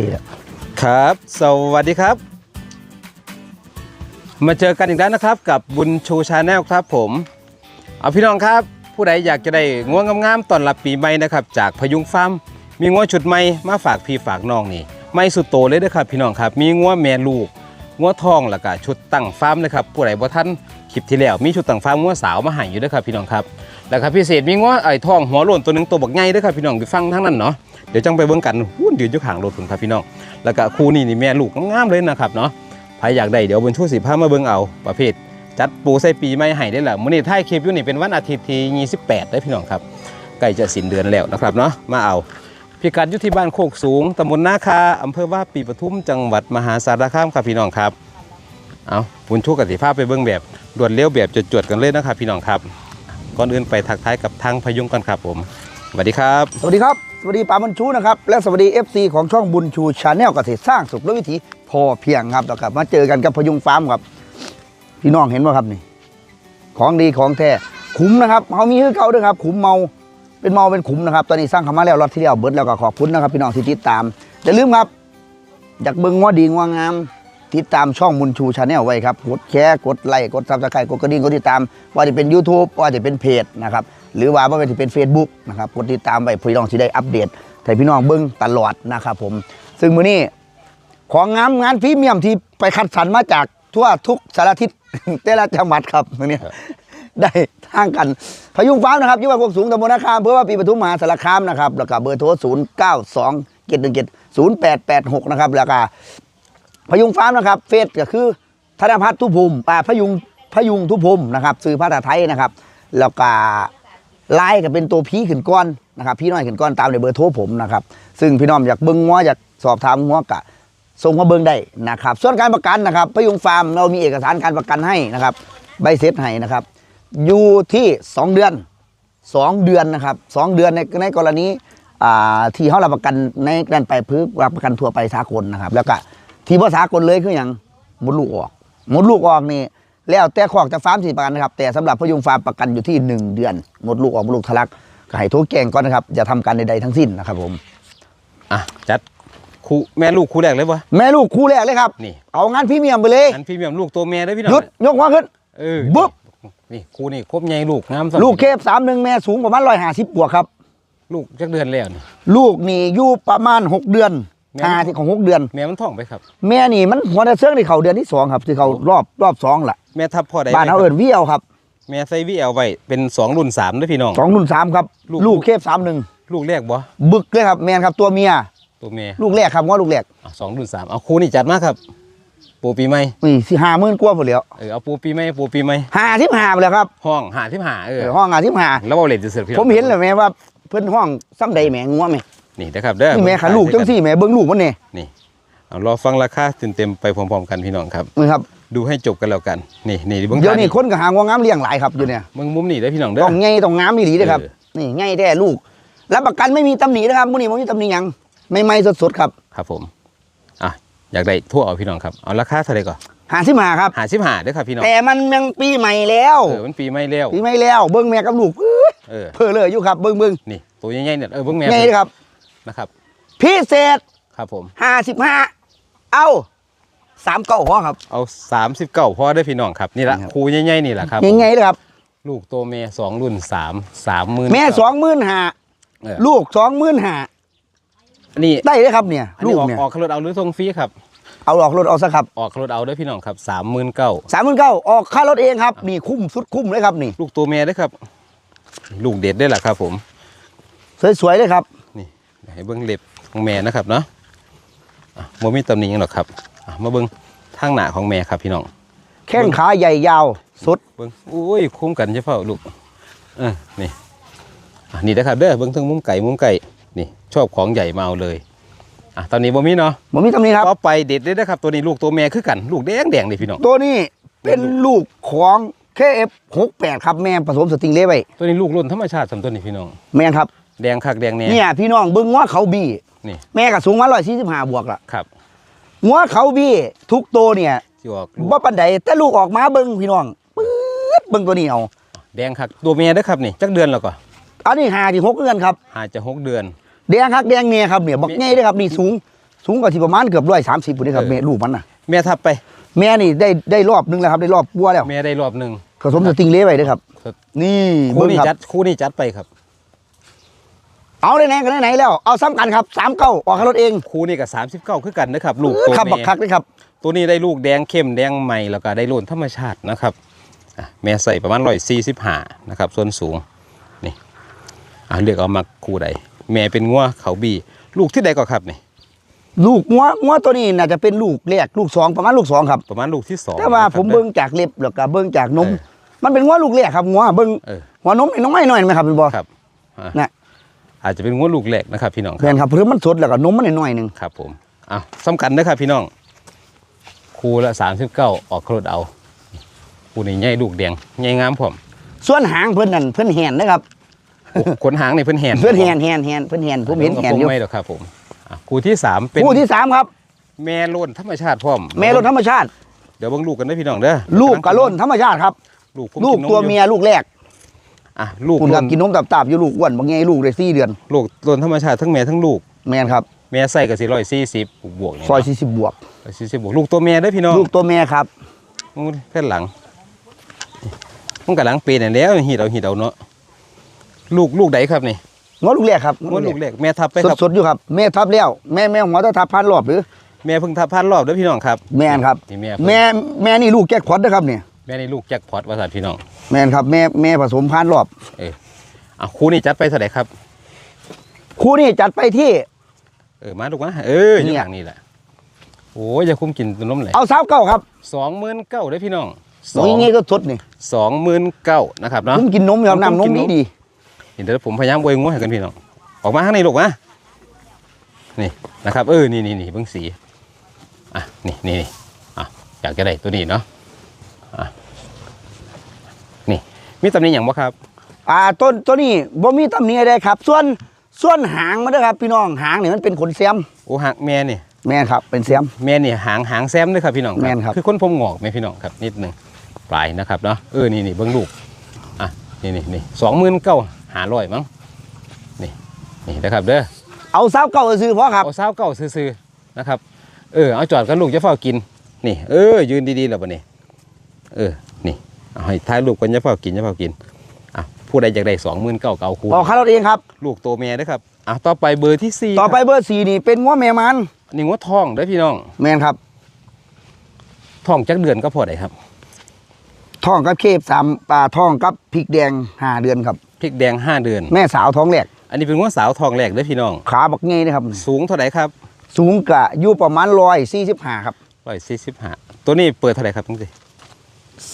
ทีแล้วครับ สวัสดีครับ มาเจอกันอีกแล้วนะครับ กับบุญชูชาแนลครับผม เอาพี่น้องครับ ผู้ใดอยากจะได้ง่วงงามๆตอนรับปีใหม่นะครับ จากพยุงฟาร์มมีง่วชุดใหม่มาฝากพี่ฝากน้องนี่ไม่สุดโตเลยเด้อครับ พี่น้องครับมีง่วแม่ลูกง่วทองแล้วก็ชุดตั้งฟาร์มนะครับผู้ใดบ่ทันคลิปที่แล้วมีชุดตั้งฟาร์มง่วสาวมาให้อยู่เด้อครับพี่น้องครับ แล้วครับพิเศษมีง่วไอ้ทองหัวโลนตัวหนึงตัวบักใหญ่ด้อครับพี่น้องไปฟังทั้งนั้นเนาะเดี๋ยวจังไปเบิ่งกันหุ้นยืนอยู่ข้างรถผมครับพี่น้องแล้วก็คู่นี้นี่แม่ลูกงามเลยนะครับเนาะใครอยากได้เดี๋ยวบนชูสิพามาเบิ่งเอาประเภท จัดปูใส่ปีใหม่ให้ได้แหละมื้อนี้ท้ายคลิปอยู่นี่เป็นวันอาทิตย์ที่28ได้พี่น้องครับใกล้จะสิ้นเดือนแล้วนะครับเนาะมาเอาพิกัดอยู่ที่บ้านโคกสูงตำบลนาคาอำเภอว่าปีปทุมจังหวัดมหาสารคามครับพี่น้องครับเอาบุญชูกับสิภาพไปเบิ่งแบบด่วนเร็วแบบจวดๆกันเลยนะครับพี่น้องครับ ก่อนอื่นไปทักทายกับทางพยุงกันครับผมสวัสดีครับ สวัสดีครับ สวัสดีปาบุญชูนะครับ และสวัสดี FC ของช่องบุญชูชาแนลเกษตรสร้างสุขและวิถีพอเพียงครับแล้วครับ มาเจอกันกับพยุงฟาร์มครับพี่น้องเห็นไหมครับนี่ ของดีของแท้ขุมนะครับเขามีคือเก่าด้วยครับขุมเมาเป็นเมาเป็นขุมนะครับ ตอนนี้สร้างเขมาแล้วรอดที่เดียวเบิร์ดแล้วก็ขอบคุณนะครับ พี่น้องที่ติดตามอย่าลืมครับ อยากเบิ่งว่าดีว่างาม ติดตามช่องมุนชูชาแนลไว้ครับ กดแชร์กดไลค์กดซับสไครต์กดกระดิ่งกดติดตาม ว่าจะเป็น YouTube ว่าจะเป็นเพจนะครับหรือว่าว่าจะเป็น Facebook นะครับกดติดตามไว้พี่น้องที่ได้อัปเดตให้พี่น้องเบิ่งตลอดนะครับผม ซึ่งมื้อนี้ของงามงานพรีเมียมที่ไปคัดสรรมาจากทั่วทุกสารทิศแต่ละจังหวัดครับมื้อนี้ได้ทางกันพยุงฟ้านะครับยุวพวกสูงตำบลนาคามเพื่อว่าปีปทุมมหาสารคามนะครับแล้วก็เบอร์โทร 0 9 2 7 1 7 0 8 8 6 นะครับแล้วก็ พยุงฟ้าร์มนะครับ เฟซก็คือธนพัฒน์ทุพภูมิป่าพยุงพยุงทุพภูมินะครับซื้อภาษาไทยนะครับ แล้วก็ไลน์ก็เป็นตัวพีขึ้นก้อนนะครับ พี่น้อยขึ้นก้อนตามในเบอร์โทรผมนะครับ ซึ่งพี่น้องอยากเบิ้งงัวอยากสอบถามงัวกะส่งมาเบิ่งได้นะครับ ส่วนการประกันนะครับ พยุงฟาร์มเรามีเอกสารการประกันให้นะครับ ใบเสร็จให้นะครับ อยู่ที่ 2 เดือน 2 เดือนนะครับ 2 เดือนในในกรณีที่เขารับประกันในการไปพื้นรับประกันทั่วไปสากลนะครับ แล้วก็ ที่บ่สากลเลยคืออย่างมดลูกออกมดลูกออกนี่แล้วแต่ขอกจะฟาร์มสิประกันนะครับ แต่สำหรับพยุงฟาร์มประกันอยู่ที่ 1 เดือนมดลูกออกมดลูกทะลักก็ให้โทรแจ้งก่อนนะครับอย่าทำการใดๆทั้งสิ้นนะครับผมอะจัดคู่แม่ลูกคู่แรกเลยวะแม่ลูกคู่แรกเลยครับนี่เอางานพรีเมียมไปเลยอันพี่เมียมลูกตัวแม่ได้อพี่น้องหยุดยกหัวขึ้นเออบุ๊บนี่คู่นี่ครบใหญ่ลูกงามสัลูกเคฟสามหนึ่งแม่สูงประมาณร้อยห้าสิบบวกครับ ลูกจักเดือนแล้วนี่ลูกนี่อยู่ประมาณหกเดือนแม่ ห้าที่ของหกเดือน แม่มันท้องไปครับ แม่นี่มันหัวแต่เสื้อที่เขาเดือนที่สองครับที่เขารอบรอบสองล่ะแม่ทับพ่อใดบ้านเขาไว้เอิญวิเอลครับแม่ใส่วีเอลไว้เป็นสองรุ่นสามเด้อพี่น้องสองรุ่นสามครับลูกลูกเคฟสามหนึ่งลูกแรกบ่บึกเลยครับแมนครับตัวเมียตัวแม่ลูกแรกครับว่าลูกแรกอะสองรุ่นสามเอาคู่นี่จัดมาครับ ปูปีใหม่นี่สิห้าหมื่นกว่าหมดแล้วเออเอาปูปีใหม่ปูปีใหม่ห้าสิบห้าไปแล้วครับ ห้องหาที่หาเออเออห้องห้าสิบห้าแล้วเอาเหล็กจะเสือพี่น้องผมเห็นเลยแม่ว่าเพิ่นห้องซ้ำใดแหม่งัวแม่ นี่นะครับเด้อนี่แม่ขาลูกจังสี่แม่เบิ้งลูกมันเนี่ยนี่เอารอฟังราคาเต็มๆไปพร้อมๆกันพี่น้องครับนี่ครับดูให้จบกันแล้วกัน นี่นี่เบิ่งเดี๋ยวนี้ตาคนก็หางวงงามเลี้ยงหลายครับอยู่เนี่ยเบิ่งมุมนี่ได้อพี่น้องเด้อต้องไงต้องงามดีๆนะครับเออนี่ไงแท้ลูกรับประกันไม่มีตำหนินะครับมื้อนี้ไม่มีตำหนิหยังไม่ไม่สดๆครับครับผมอะอยากได้ทั่วเอาพี่น้องครับเอาราคาเท่าไหร่ก่อนหาสิมาครับหาสิบหาเด้อครับพี่น้องแต่มันยังปีใหม่แล้วเออมันปีไม่เร็วปีใหม่แล้วเบิ้งแม่กับลูกอื้อเออเพ้อเลยอยู่ครับเบิ้งเบิ้งนี่ตัวใหญ่ๆเนี่ยเออเบิ่งแม่ไงนะครับ นะครับ พิเศษครับผม55เอาสามเก้าห้อครับ เอาสามสิบเก้าพอได้อพี่น้องครับนี่ละครับ ครูใหญ่ๆนี่แหละครับยังไงเลยครับ ลูกตัวแม่สองรุ่นสามสามหมื่นแม่สองหมื่นห้าเออลูกสองหมื่นห้าอันนี้ได้เลยครับเนี่ย อันลูนี้กออกเนี่ย ออกรถเอาหรือทรงฟรีครับ เอาออกรถเอาซะครับออกรถเอาเด้อพี่น้องครับสามหมื่นเก้าสามหมื่นเก้าออกค่ารถเองครับ นี่คุ้มสุดคุ้มเลยครับนี่ ลูกตัวแม่เด้อครับ ลูกเด็ดได้อแหละครับ ผม สวยๆเลยครับนี่ ให้เบิ้งเล็บของแม่นะครับเนาะอะโมมีตำหนิหยังหรอกครับอะมาเบิ้งทางหน้าของแม่ครับพี่น้องแข้งขาใหญ่ยาวสุดเบิ้งอุ้ยคุ้มกันใช่เปล่าลูกเออนี่อะนี่นะครับเด้อเบิ้งทั้งมุมไก่มุมไก่นี่ ชอบของใหญ่มาเอาเลยอะตอนนี้โมมีเนาะผมมีตำหนิครับต่อไปเด็ดเลยนะครับ ตัวนี้ลูกตัวแม่คือกันลูกแดงแดงเลยพี่น้องตัวนี้เป็นลูกของ KF68 ครับแม่ผสมสติงเล่ไว้ตัวนี้ลูกรุ่นธรรมชาติสำตัวนี้พี่น้องแม่นครับ แดงคักแดงแน่เนี่ยพี่น้องเบิ้งว่าเขาบี้นี่แม่ก็สูงมา145บวกละครับหัวเขาบี้ทุกตัวเนี่ยที่ออกลูกบ่ปันใดแต่ลูกออกมาเบิ้งพี่น้องปื๊ดเบิ้งตัวนี้เอาแดงคักตัวแม่เด้อครับนี่จักเดือนแล้วก็อันนี้หาที่หกเดือนครับอาจจะหกเดือนแดงคักแดงเนี่ยครับเนี่ยบักใหญ่เด้อครับนี่สูงสูงกว่าที่ประมาณเกือบร้อยสามสิบปุ่นนี่ครับเออแม่ลูกมันน่ะแม่ทับไปแม่นี่ได้ได้รอบนึงแล้วครับได้รอบวัวแล้วแม่ได้รอบหนึ่งผสมสติงเล่ไปด้วยครับครับนี่คู่เบิ้งนี้คจัรัดบคู่นี้จัดไปครับ เอาได้ไหนกันไหนๆแล้วเอาซ้ำกันครับสามเก้าออกค่ารถเองคู่นี้กับสามสิบเก้าคือกันนะครับลูกเออตัวขับบักแม่คักเลยครับตัวนี้ได้ลูกแดงเข้มแดงใหม่แล้วก็ได้โลนธรรมชาตินะครับอะแม่ใส่ประมาณร้อยสี่สิบห้านะครับส่วนสูงนี่อะเลือกเอามาคู่ใดแม่เป็นงัวเขาบีลูกที่ใดก็ครับนี่ลูกงัวงัวตัวนี้น่าจะเป็นลูกแรกลูกสองประมาณลูกสองครับประมาณลูกที่สองแต่ว่านะครับผมเบิ้งจากเล็บแล้วก็เบิ้งจากนมเออมันเป็นงัวลูกแรกครับงัวเบิ้งเออหัวนมนี่น้อยหน่อยไหมครับเป็นบอครับอะน่ะ อาจจะเป็นงัวลูกแรกนะครับพี่น้องครับแม่นครับเพื่อมันสดแล้วก็นมมันน้อยๆหนึงครับผมอะสำคัญนะครับพี่น้องคู่ละสามสิบเก้าออกรถเอาคู่นี้ใหญ่ลูกแดงใหญ่งามผมส่วนหางเพิ่นนั่นเพิ่นแหนนะครับโอ้ขนหางนี่เพิ่นแหนเพิ่นแหนแหนแหนเพิ่นแหนผมเห็นแหนอยู่ไม่หรอกครับผมอะคู่ที่สามเป็นคู่ที่สามครับ แม่โล้นธรรมชาติพร้อมแม่รถธรรมชาติ เดี๋ยวเบิ่งลูกกันนะพี่น้องเด้อลูกกระโล่นธรรมชาติครับ ลูกผมลูกนนตัวเมียลูกแรก อะลูกคุณโล้ครับนกินนมตับๆอยู่ลูกอ้วนบางไงลูกได้สี่เดือน ลูกโล้นธรรมชาติทั้งแม่ทั้งลูกแม่นครับแม่ใส่กับสี่ร้อยสี่สิบบวกๆนี่ซอยสี่สิบบวกสี่สิบบวกลูกตัวแม่เด้อพี่น้องลูกตัวแม่ครับมึงแค่หลังมึงกับหลังปีนั่นแล้วหีดเอาหีดเอาเนาะลูกลูกใดครับนี่งอลูกแรกครับงวดลูกแรกแม่ทับไปครับสดๆอยู่ครับแม่ทับแล้วแม่แม่หัวตะทับพันรอบหรือแม่เพิ่งทับพันรอบเด้อพี่น้องครับ แม่นครับนี่แม่แม่แม่นี่ลูกแก๊กพอดนะครับเนี่ย แม่นี่ลูกแจ็คพอตว่าสัตว์พี่น้องแม่นครับแม่แม่ผสมพันรอบอะคู่นี้จัดไปเท่าไหร่ครับคู่นี้จัดไปที่ เออมาลูกมาเออเนี่อยย่างนี้แหละโอ้ยอย่าคุ้มกินตัวนมเลยเอาสาวเก้าครับสองหมื่นเก้าเด้อพี่น้องสโอ้อยงงี้ก็สดนี่สองหมื่นเก้านะครับเนาะผมกินนมอยู่ครับน้ำนมดีดีเห็นเดี๋ยวผมพยายามอวยงูให้กันพี่น้องออกมาข้างในลูกมานี่นะครับ เออนี่นี่นี่เบิ้งสีอะนี่นี่นี่อะอยากจะได้ตัวนี้เนาะอะนี่ มีตำหนิอย่างบ่ครับอ่าต้นตัวนี้บ่มีตำหนิอะไรครับ ส่วนส่วนหางมันนะครับ พี่น้องหางนี่มันเป็นขนเสียมโอ้หักแม่นี่แม่นครับเป็นเสียม แม่นี่หางหางแซมด้วยครับพี่น้องแม่นครับ คือคนผมงอกไหมพี่น้องครับนิดหนึ่งปลายนะครับเนาะเออนี่นี่เบิ้งลูกอะนี่นี่นี่สองหมื่นเก้าหาร้อยมั้งนี่นี่นะครับเด้อเอาสาวเก้าซื้อเพราะครับเอาเศร้าเก่าซื้อๆนะครับเออเอาจอดกันลูกจะเฝ้ากิน นี่ เออยืนดีๆแล้วปะนี่เออนี่ เอาให้ท้ายลูกกันจะเฝ้ากินจะเฝ้ากินอะผู้ใดอยากได้สองหมื่นเก้าเก้าคูณออกค่ารถเองครับ ลูกโตเมียด้วยครับอะต่อไปเบอร์ที่สี่ต่อไปเบอร์สี่นี่เป็นงัวแม่มันครับนี่งวดทองเด้อพี่น้องแม่นครับทองจักเดือนก็พอได้ครับท้องกับเคบสามปลาท้องกับพริกแดงห้าเดือนครับ พริกแดงห้าเดือน แม่สาวท้องแรกอันนี้เป็นงวดสาวทองแรกเด้อพี่น้อง ขาบักเงยนะครับ สูงเท่าไหร่ครับสูงกะอยู่ประมาณร้อยสี่สิบห้าครับร้อยสี่สิบห้าตัวนี้เปิดเท่าไหร่ครับตั้งแต่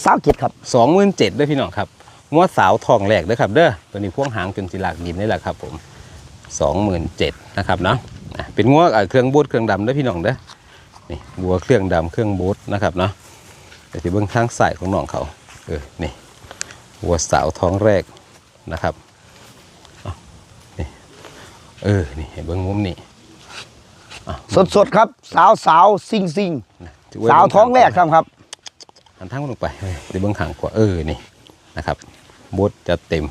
สาวเจ็ดครับสองหมื่นเจ็ดด้วยพี่น้องครับงวดสาวทองแรกเด้อครับเด้อตัวนี้พ่วงหางจนสีหลากดินนี่แหละครับผมสองหมื่นเจ็ดนะครับเนาะอะเป็นงวเอ่อเครื่องบูทเครื่องดำเด้อพี่น้องเด้อนี่บัวเครื่องดำเครื่องบูทนะครับเนาะเดี๋ยวที่เบื้องทางใส่ของน้องเขาเออนี่วัวสาวท้องแรกนะครับเอานี่เออนี่ให้เบื้องมุมนี้อะสดสดๆครับ สาวสาวซิงซิงถืว่สาวท้องแรกครับครับ หันทั้งลงไปเฮ้ยเดี๋ยวเบื้องขางขวาเออนี่นะครับบูทจะเต็ม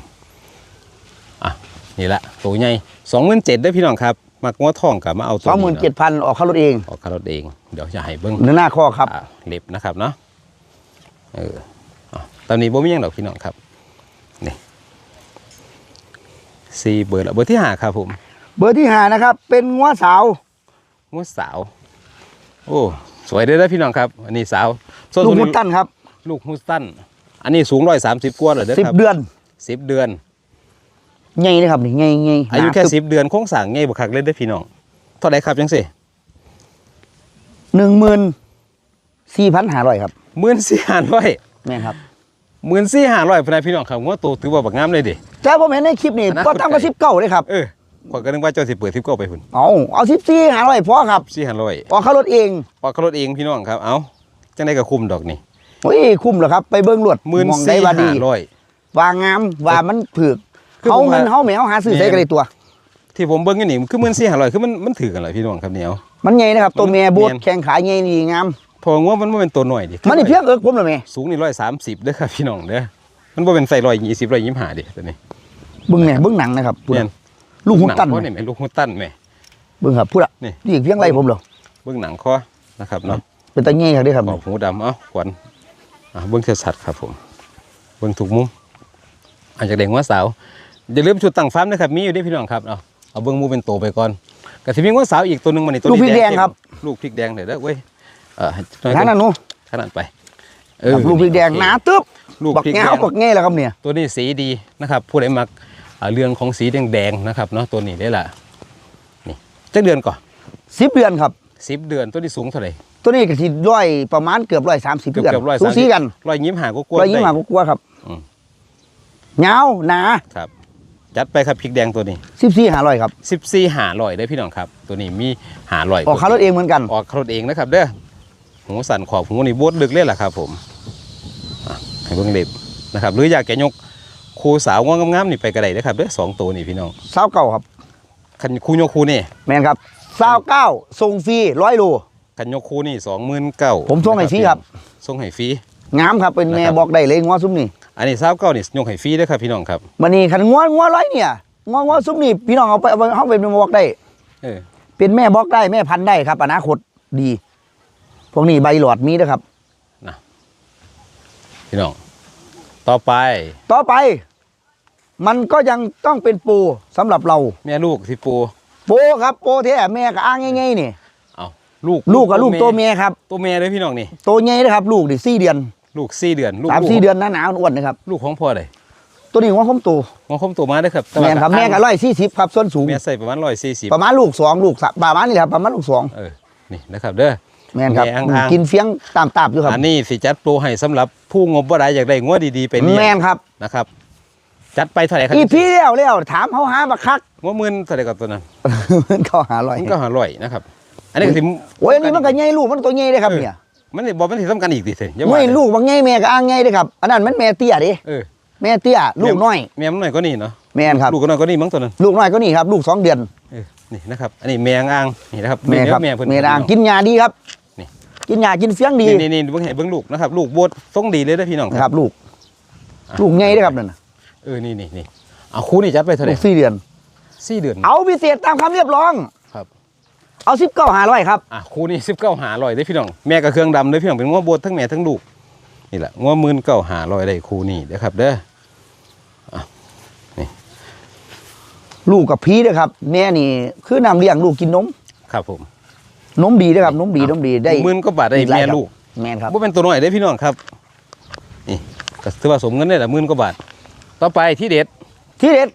อะนี่ละตัวใหญ่สองหมื่นเจ็ดได้อพี่น้องครับมักงัวทองกับมาเอาตัวสองหมื่นเจ็ดพันออกค่ารถเองออกคารถเองเดี๋ยวจะให้เบิ้งเนื้อหน้าข้อครับอ่าเล็บนะครับเนาะเอออะตอนนี้บ่มีหยังดอกพี่น้องครับนี่ซีเบอร์ละเบอร์ที่ห้าครับผมเบอร์ที่ห้านะครับ เป็นงัวสาวงัวสาว โอ้ สวยเด้อเด้อพี่น้องครับ อันนี้สาวส่วนลูกตัวมุนี้ดตันครับลูกฮุสตัน อันนี้สูงร้อยสามสิบกว่าเลยเด้อสิบครับเดือนสิบเดือน ใหญ่เลยครับนี่ใหญ่ใหญ่อายุแค่สิบเดือนโค้งสั่งง่ายบุคักเลยเด้อพี่น้องเท่าไหรครับจังสิหนึ่งหมื่นสี่พันห้าร้อยครับหมื่นสี่ห้าร้อยแม่นครับ หมื่นสี่ห้าร้อยพนักพี่น้องครับว่าโตถือว่าบักงามเลยดิแต่ผมเห็นในคลิปนี่อนาคต ก็ตั้งก็ไกลสิบเก้าเลยครับ เออ ขอยก็นึกว่าเจ้าสิเปิดทิปเก้าไปพุ่นเอาเอาสิบสี่ห้าร้อยพอครับสี่ห้าร้อยออกค่ารถเองออกรถเองพี่น้องครับ เอาจังได้ก็คุมดอกนี่โอ้ยคุ้มเหรอครับ ไปเบิ้งรวดหมื่นมองได้สี่ว่าดีห้าร้อยว่างามว่ามันผืกคือเขาผมเงินว่าเขาแมวหาซื้อแม่ใช้กันเลยตัว ที่ผมเบิ้งกันนี่คือหมื่นสี่ห้าร้อยคือมันมันถือกันเหรอพี่น้องครับเนี่ยเอามันใหญ่นะครับตัวมันแม่บูดแม่นแข้งขาใหญ่ดีงามพอว่ามันบ่เป็นตัวหน่อยดิมันนี่เพียงเอิกผมเหรอแม่สูงนี่ร้อยสามสิบเด้อครับพี่น้องเด้อมันบ่เป็นใส่ร้อยยี่สิบร้อยยี่สิบห้าดิตัวนี้เบิ้งแม่เบิ้งหนังนะครับพูดเนี่ย ลูกหุ่นตันหงแม่เขาเนี่ยแม่ลูกหุ่นตันแม่เบิ้งครับพูดอะนี่นี่เพียงไรผมเหรอเบื้องหนังคอนะครับเนาะเป็นตะเงี้ยครับด้วยครับขอบหูดำเอ้าขวัญอะเบื้องเทสัตว์ครับผม เบื้องถูกมุมอาจจะเด็กว่าสาวอย่าลืมชุดตั้งฟาร์มนะครับมีอยู่ที่พี่น้องครับเอาเอาเบื้องหมูเป็นโตไปก่อนกระสิมีว่าสาวอีกตัวหนึงมันนี่ตัวลูกพรินี้กแดงครับ ลูกพริกแดงเดี๋ยวเด้อเว้ยเออให้ทางนั้นหนูขนาดไปครับลูกพริกแดงหนาตึ๊บลูกบักพริกเงาแดงบักเงี้ยแล้วครับเนี่ยตัวนี้สีดีนะครับผู้ใดมักอ่า เรื่องของสีแดงๆนะครับเนาะตัวนี้ได้ละนี่จักเดือนก่อนสิบเดือนครับสิบเดือนตัวนี้สูงเท่าไหร่ตัวนี้ก็ที่ร้อยประมาณเกือบร้อยสามสิบเกือบเดือนเกือบร้อยสูสีกันร้อยยิ้มหาก็กลัวร้อยยี่ได้สิบห้ากว่าๆครับอืมเงาหนาครับจัดไปครับพริกแดงตัวนี้สิบสี่หาร้อยครับสิบสี่หาลอยได้พี่น้องครับ ตัวนี้มีหาลอยออกคารถเองเหมือนกันออกคารถเองนะครับเด้อหูสั่นขอบหูนี่บดลึกเลยแหละครับ ผมอะให้เบิ่งเล็บนะครับ หรืออยากแกยก ครูสาวงงามๆนี่ไปกระไดนะครับเด้อสองตัวนี่พี่น้องเศร้าเก่าครับคันครูยกครูนี่แมนครับเศร้าเก้าส่งฟรีร้อยโลคันยกครูนี่สองหมื่นเก้าผมส่งให้ฟรีครับส่งให้ฟรีงามครับเป็นแม่นะครับบอกได้เลยงัวซุ้มนี่อันนี้สาวเก้านี่ยกให้ฟรีเด้อครับพี่น้องครับมันนี่ขันงัวงัวร้อยเนี่ยงัวงัวซุ้มนี่พี่น้องเอาไปเอาไปเอาไปเป็นบอกได้เออเป็นแม่บอกได้แม่พันธุ์ได้ครับอนาคตดี พวกนี้ใบหลอดมีนะครับพี่น้อง ต่อไป ต่อไป มันก็ยังต้องเป็นปูสำหรับเรา แม่ลูกที่ปูโปครับโปแท้แม่ก็อ้างง่ายๆนี่ เอาลูกลูกกับลูกตัวเมียครับ ตัวเมียเลยพี่น้องนี่ตัวใหญ่นะครับ ลูกดิสี่เดือนลูกสี่เดือนลูกสามสี่เดือนหนาๆอ้วนๆนะครับ ลูกของพ่อเลยตัวนี้ว่าผมโตงอคมตัวมาเด้อครับแม่นครับแม่ก็ร้อยสี่สิบครับส่วนสูง แม่ใส่ประมาณร้อยสี่สิบประมาณลูกสองลูกสามประมาณนี้แหละครับประมาณลูกสอง เออนี่นะครับเด้อ แม่นครับแม่อ่างๆ กินเฟี้ยงตามตาบอยู่ครับอันนี้สิจัดโปรให้สำหรับผู้งบบ่ได้อยากได้งวดดีๆไปเลี้ยแม่นงครับนะครับ จัดไปเท่าไหร่ครับอีพี่เลี้ยวเลี้ยวถามเขาหาบักคักงวหมื่นเท่าไหร่กับตัวนั้นมันก็หาร้อยมันก็หาร้อยนะครับ อันนี้ก็สิโอ้ยอันนี้มันก็ใหญ่ลูกมันตัวใหญ่เลยครับเนี่ยมันนี่บอกมันสิสำคัญอีกดิเสิอย่าว่าไม่เลยลูกบางใหญ่แม่ก็อ้างใหญ่เลยครับอันนั้นมันแม่เตี้ยดิเออแม่เตี้ยลูกน้อยแม่มันหน่อยก็นี่เนาะแม่นครับ ลูกก็น้อยก็นี่มั้งตัวนั้นลูกน้อยก็นี่ครับ ลูกสองเดือนเออนี่นะครับ อันนี้แมงอ่างนี่นะครับแม่ครับแม่เพิ่นแม่ดางกินยาดีครับนี่ กินยากินเฟี้ยงดีนี่นี่นี่เบิ่งให้เบิ่งลูกนะครับ ลูกโบดทรงดีเลยเด้อพี่น้องนะคครับรับ ลูก ลูกใหญ่เลยครับนั่นน่ะเออนี่นี่นี่เอาคู่นี่จัดไปเท่าไหลูร่กสี่เดือนสี่เดือน เอาพิเศษตามคำเรียบร้องครับ เอาสิบเก้าหาร้อยครับอะคู่นี้สิบเก้าหาลอยได้อพี่น้องแม่กับเครื่องดำเลยพี่น้องเป็นง้อโบดทั้งแม่ทั้งลูกนี่แหละง้อมื่นเก้าหาลอยได้คู่นี้เด้อครับ เด้อลูกกับพีด้วยครับแม่นี่คือนำเลี้ยงลูกกินนมครับผม นมดีด้วยครับนมดีนมดีได้หมื่นก็บาทได้หลายแม่ครับลูกแม่นครับว่าเป็นตัวน้อยได้อพี่น้องครับนี่ก็ถือว่าสมเงินได้ละหมื่นกว่าบาท ต่อไปที่เด็ด ที่เด็ด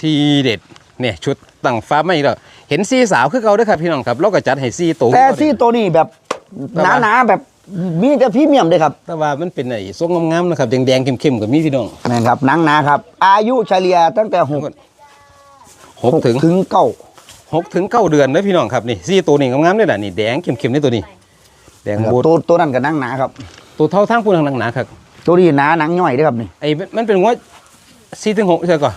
ที่เด็ดเนี่ยชุดตั้งฟ้าไม่แล้วเห็นซีสาวคือเก่าเด้วยครับพี่น้องครับเราก็จัดให้ซีโตวแต่ซี่ตัวนี้แบบแต่ว่าหนาๆแบบมีแต่พรีเมียมเลยครับ แต่ว่ามันเป็นไอ้ทรงงามๆนะครับแดงๆเข้มๆกับมีพี่น้องแม่นครับหนังหนาครับ อายุเฉลี่ยตั้งแต่หกหกถึงถึงเก้า หกถึงเก้าเดือนนะพี่น้องครับนี่ซีตัวนี้งามๆเลยล่ะนี่แดงเข้มๆนี่ตัวนี้ แดงครับบูดตัวตัวนั้นก็หนังหนาครับ ตัวเท่าทั้งพูนหนังหนาครับ ตัวนี้หนาหนังย่อยด้วยครับนี่ไอ้มันเป็นว่าสี่ถึงหกใช่ก่อน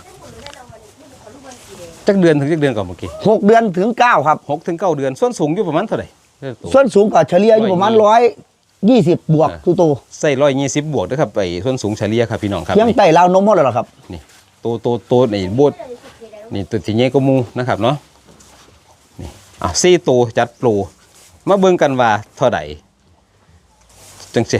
จักเดือนถึงจักเดือนก่อนเมื่อกี้หกเดือนถึงเก้าครับหกถึงเก้าเดือนส่วนสูงอยู่ประมาณเท่าไหร่เด้อตัวส่วนสูงก็เฉลี่ยอยู่ประมาณร้อยยี่สิบบวกอ่าตัวโตใส่ร้อยยี่สิบบวกนะครับไปส่วนสูงเฉลี่ยครับพี่น้องครับเพียงไต่ราวนมหมดแล้วเหรอครับนี่ตัวตัวตัวนี่โบดนี่ตัวที่เงี้ยก็มูนะครับเนาะนี่ อะสี่ตัวจัดโปรมาเบิ่งกันว่าเท่าไหร่จังสิ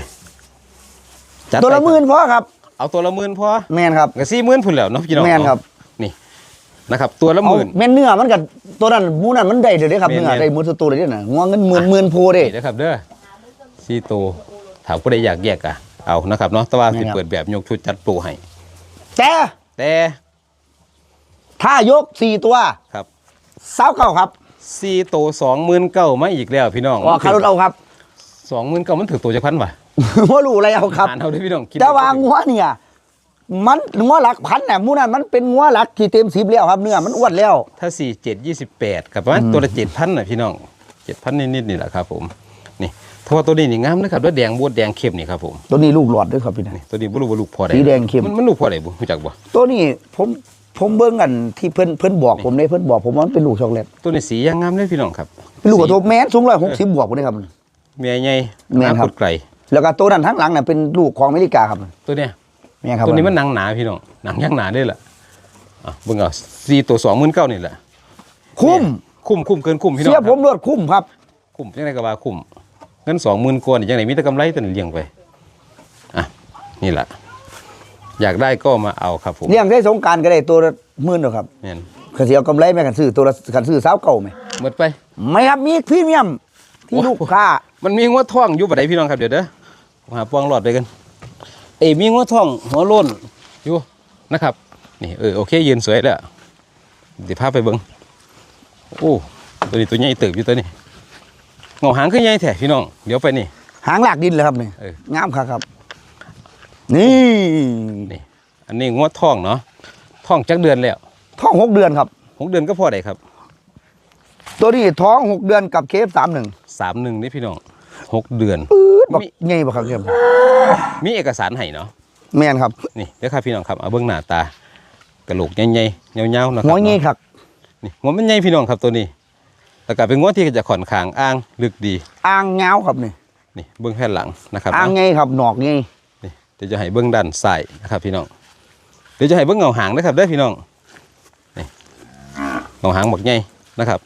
จัดตัวละไปหมื่นพอครับ เอาตัวละหมื่นพอแม่นครับก็สี่หมื่นพุ่นแล้วเนาะพี่น้องแม่นครับนี่นะครับ ตัวละหเอามื่นแม่นเนื้อมันกับตัวนั้นหมูนั้นมันได้เดี๋ยวนี้ครับแม่นเนื้อแม่นได้หมือตัวเลยเนี่ยนะงัวเงินหมื่นหมื่นโพเด้นี่นะครับเด้อสี่ตัวถามผู้ใดอยากแยกอะเอานะครับเนาะแต่ว่าแม่สินครับเปิดแบบยกชุดจัดโปรให้แต่แต่ถ้ายกสี่ตัวครับเศร้าเก้าครับ สี่ตัวสองหมื่นเก้ามาอีกแล้วพี่น้องออกคารถเอาครับสองหมื่นเก้ามันถือตัวจะพันวะว่ารู้อะไรเอาครับอ่านเอาได้พี่น้องคิดแต่ว่างัวเนี่ยมันงัวหลักพันเนี่ยหมูนั้นมันเป็นงัวหลักที่เต็มสิบแล้วครับเนื้อมันอ้วนแล้ว ถ้าสี่เจ็ดยี่สิบแปดกับประมาณตัวละเจ็ดพันนะพี่น้องเจ็ดพันนิดๆนี่แหละครับผมนี่เพราะว่าตัวนี้นี่งามนะครับด้วยแดงบวดแดงเข้มนี่ครับผมตัวนี้ลูกหลอดด้วยครับพี่นะนี่ตัวนี้บุรุษบุรุษพอได้สีแดงเข้มนมันลูกพอได้บุรู้จักบ่ตัวนี้ผม ผมเบิ่งกันที่เพิ่นเพิ่นบอกผมเลยเพิ่นบอกผมว่ามันเป็นลูกช็อกโกแลตตัวนี้สียังงามเลยพี่น้องครับเป็นลูกกระทบแม้นสูงร้อยหกสิบบวกผมเลยครับ เมียใหญ่แม่นครับ น้ำขุดไกลแล้วก็ตัวนั้นทั้งหลังน่ะเป็นลูกของอเมริกาครับตัวเนี้ยแม่ครับตัวนี้มันหนังหนาพี่น้องหนังยังหนาได้ละอะเบิ่งเอาสี่ตัวสองหมื่นเก้านี่แหละคุ้มคุ้มคุ้มเกินคุ้มพี่น้องเสียครับผมรวดคุ้มครับ คุ้มจังไดก็ว่าคุ้มเงินสองหมื่นกว่านี่จังไดมีแต่กำไรแต่เลี้ยงไปอะนี่แหละ อยากได้ก็มาเอาครับผมเลี้ยงได้สงกรารก็ได้ตัวละหมื่นหรอกครับแม่นขันเสียกำไรไหมขันซื้อตัวละขันซื้อสาวเก่าไหมหมดไป ไม่ครับมีพรีเมียมที่ลูกค้า มันมีงัวท่องอยู่บ่ได้พี่น้องครับเดี๋ยวเด้อหาปองหลอดไปกันเอ้ยมีงัวท่องหัวโล้นอยู่นะครับนี่เออโอเคยืนสวยแล้วเดี๋ยวพาไปเบิ่งโอ้ตัวนี้ตัวใหญ่ตึกอยู่ตัวนี้เงาหางขึ้นใหญ่แท้พี่น้องเดี๋ยวไปนี่หางหลากดินเลยครับนี่เอองามครับครับ นี่นี่ อันนี้งัวท่องเนาะท่องจักเดือนแล้วท้องหกเดือนครับ หกเดือนก็พอได้ครับตัวนี้ท้องหกเดือนกับเคฟสามหนึ่งสามหนึ่งนี่พี่น้องหกเดือน บอกมี ไงบอกครับเกมมีเอกสารให้เนาะแมนครับนี่เดี๋ยวครับพี่น้องครับเอาเบื้องหน้าตากระโหลกใหญ่ๆยาวๆนะครัหัวงี้เนาะครับนี่หัวมันใหญ่พี่น้องครับตัวนี้แล้วก็เป็นงวที่จะขอนขางอ้างลึกดี อ่างเงาครับนี่นี่เบื้องแผ่นหลังนะครับอ่างเนาะไงครับหนอกไงนี่ เดี๋ยวจะให้เบื้องด้านซ้ายนะครับพี่น้องเดี๋ยวจะให้เบื้องเงาหางนะครับเด้อพี่น้องนี่เงาหางหมกใหญ่นะครับ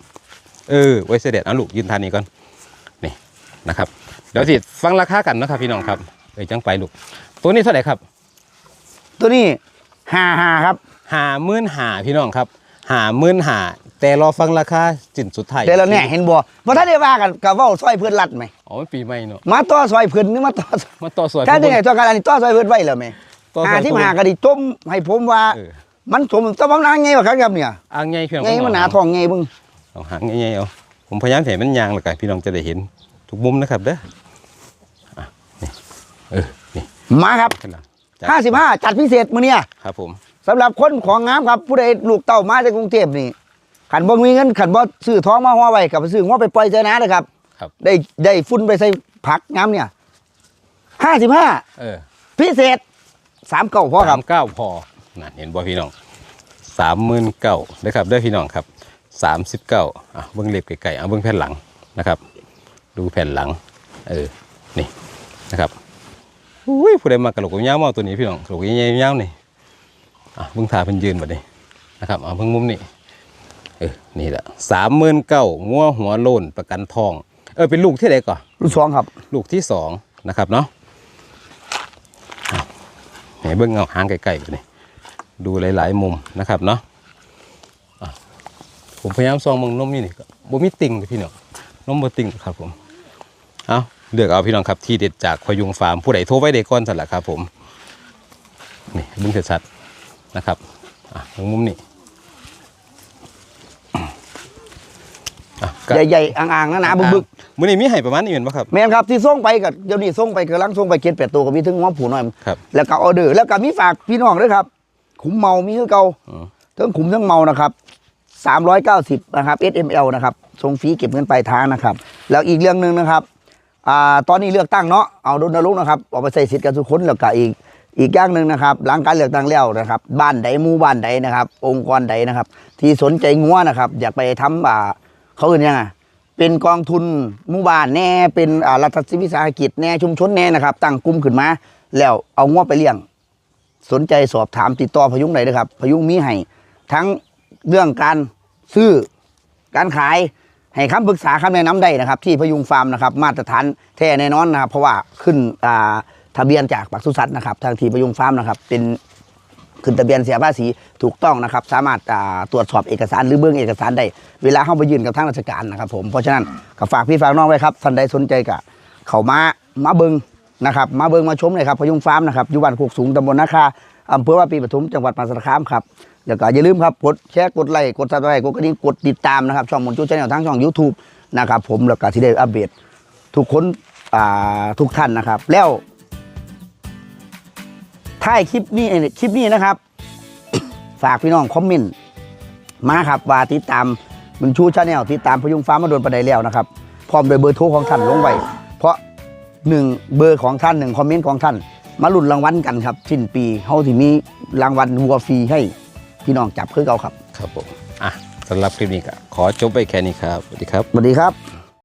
เออไว้เสด็จเอาลูกยืนทานนี้ก่อนนี่นะครับเดี๋ยวสิฟังราคากันนะครับพี่น้องครับเอ้ยจังไปลูกตัวนี้เท่าไหร่ครับตัวนี้ห้าห้าครับหาหมื่นหาพี่น้องครับหาหมื่นหา แต่รอฟังราคาจินสุดท้ายแต่เราเนี่ยเห็นบ่ว่าถ้าได้ว่ากันกับว่าซอยเพื่อนรัดไหมอ๋อมันปีใหม่เนาะมาต่อซอยเพื่อนนี่มาต่อมาต่อสวยถ้าได้ไงต่อกันอันนี้ต่อซอยเพื่อนไว้แล้วไหมต่อสวยหาที่มาหากระดิจมให้ผมว่าเออมันสมต้องบางนางไงวะครับครับเนี่ยอ่างใหญ่พี่น้องไงมันหนาทองไงเบึงเอาหางใหญ่ๆเอาผมพยายามแถมันยางแล้วกันพี่น้องจะได้เห็นทุกมุมนะครับเด้ออะนี่เออนี่มาครับขึ้นหลังจัดห้าสิบห้าจัดพิเศษมื้อเนี่ยครับผมสำหรับคนของงามครับผู้ใดลูกเต้ามาจากกรุงเทพนี่ ขันบ่มีเงินขันบ่ซื้อท้องมาหัวไว้กับไปซื้อหัวไปปล่อยใจนะนะครับ ครับ ได้ได้ฟุ้นไปใส่ผักงามเนี่ยห้าสิบห้าเออพิเศษสามเก้าพอคสารับมเก้าพอนั่นเห็นบ่พี่น้องสามหมื่นเก้านะครับเด้อพี่น้องครับสามสิบเก้าอะเบิ้งเล็บไก่ๆเอาเบิ้งแผ่นหลังนะครับ ดูแผ่นหลัง เออนี่นะครับอุ้ยผู้ใดมากระโหลกยาวๆมาเอาตัวนี้พี่น้องกระโหลกยาวๆนี่อะเบิ้งทาเพิ่นยืนบัดนี้นะครับเอาเบิ้งมุมนี้ เออนี่แหละสามหมื่นเก้างัวหัวโลนประกันทอง เออเป็นลูกที่ไหนก่อนลูกสองครับ ลูกที่สองนะครับเนาะอะให้เบิ้งเงาหางไกลๆไปนี่ดูหลายๆมุมนะครับเนาะอะผมพยายามซองมองนมนี่นี่ก็บ่มีติ่งเลยพี่น้องนมบ่ติ่งครับผมเอาเลือกเอาพี่น้องครับที่เด็ดจากพยุงฟาร์มผู้ใดโทรไว้เด็กก้อนสั่นแหละครับผมนี่เบิ้งชัดๆนะครับอะตรงมุมนี้ อะก็ใหญ่ๆอ่างๆหนาๆบึกมื้อนี้มีให้ประมาณนี้เหมือนป่ะครับ ๆแม่นครับที่ส่งไปกับเดี๋ยวนี้ส่งไปกำลังส่งไปเก็ดแปดตัวก็มีถึงหัวผูหน่อย ครับ แล้วก็ออเดอร์แล้วก็มีฝากพี่น้องด้วยครับ ขุมเมามีคือเก่าอืม ทั้งขุมทั้งเมานะครับ390นะครับ SML นะครับส่งฟรีเก็บเงินปลายทางนะครับ แล้วอีกเรื่องหนึ่งนะครับอ่าตอนนี้เลือกตั้งเนาะเอาดนรุกนะครับออกไปใส่สิทธิ์กันทุกคนแล้วก็อีกอีกอย่างหนึ่งนะครับหลังการเลือกตั้งแล้วนะครับ บ้านใดหมู่บ้านใดนะครับ องค์กรใดนะครับ ที่สนใจงัวนะครับ อยากไปทำอ่า เขาเรียกยังไงเป็นกองทุนหมู่บ้านแน่เป็นรัฐวิสาหกิจแน่ชุมชนแน่นะครับ ตั้งกลุ่มขึ้นมา แล้วเอางวไปเลี้ยง สนใจสอบถามติดต่อพยุงไหนนะครับ พยุงมีให้ทั้งเรื่องการซื้อการขายให้คำปรึกษาคำแนะนำได้นะครับ ที่พยุงฟาร์มนะครับ มาตรฐานแท้แน่นอนนะครับ เพราะว่าขึ้นทะเบียนจากปศุสัตนะครับ ทางที่พยุงฟาร์มนะครับ เป็น ขึ้นทะเบียนเสียภาษีถูกต้องนะครับ สามารถตรวจสอบเอกสารหรือเบื้องเอกสารได้เวลาเข้าไปยื่นกับทางราชการนะครับผมเพราะฉะนั้นก็ฝากพี่ฝากน้องไว้ครับท่านใดสนใจก็เขามามาเบิงนะครับมาเบิงมาชมเลยครับพยุงฟาร์มนะครับอยู่บ้านโคกสูงตำบลนาคาอำเภอว่าปีปทุมจังหวัดมหาสารคามครับแล้วก็อย่าลืมครับกดแชร์กดไลค์กดซับสไครต์กดกระดิ่งกดติดตามนะครับช่องมนจูชาแนลทั้งช่อง YouTube นะครับผมแล้วก็ที่ได้อัปเดตทุกคนทุกท่านนะครับแล้ว ท้ายคลิปนี้คลิปนี้นะครับ ฝากพี่น้องคอมเมนต์มาครับว่าติดตามบุญชูชาแนลติดตามพยุงฟ้ามาโดนประเดแล้วนะครับ พร้อมโดวยเบอร์โทรของท่านลงไว้เพราะหนึ่งเบอร์ของท่านหนึ่งคอมเมนต์ของท่าน มาลุ้นรางวัลกันครับสิ้นปีเฮาที่มีรางวัลวัวฟรีให้พี่น้องจับคือเก่าครับ ครับผมอะสำหรับคลิปนี้ก็ขอจบไปแค่นี้ครับสวัสดีครับสวัสดีครับ